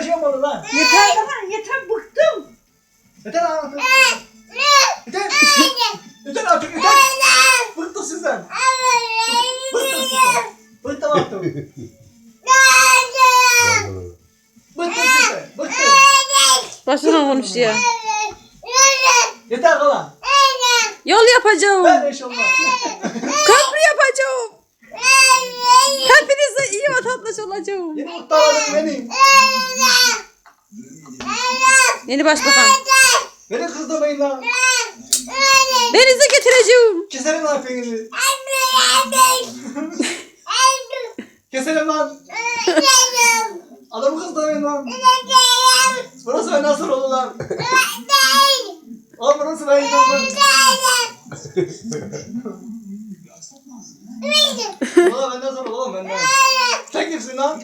Şey olmalı lan. Yeter lan yeter bıktım. Yeter artık. Yeter. Yeter artık yeter. Bıktım sizden. Bıktım sizden. Bıktım artık. Bıktım sizden. Bıktım. Başına konuş ya. Yeter lan. Yol yapacağım. Böyle iş olmaz. Köprü yapacağım. Hepinizle iyi vatandaş olacağım. Yeni muhtarlarım benim. Yeni başbakan. Beni kızdırmayın lan. Denize getireceğim. Keselim lan peyniri. Keselim lan. Adamı kızdırmayın lan. Burası ben nasıl oldu lan? Oğlum burası ben lan. Oğlum ben nasıl oğlum benden? Sen kimsin lan?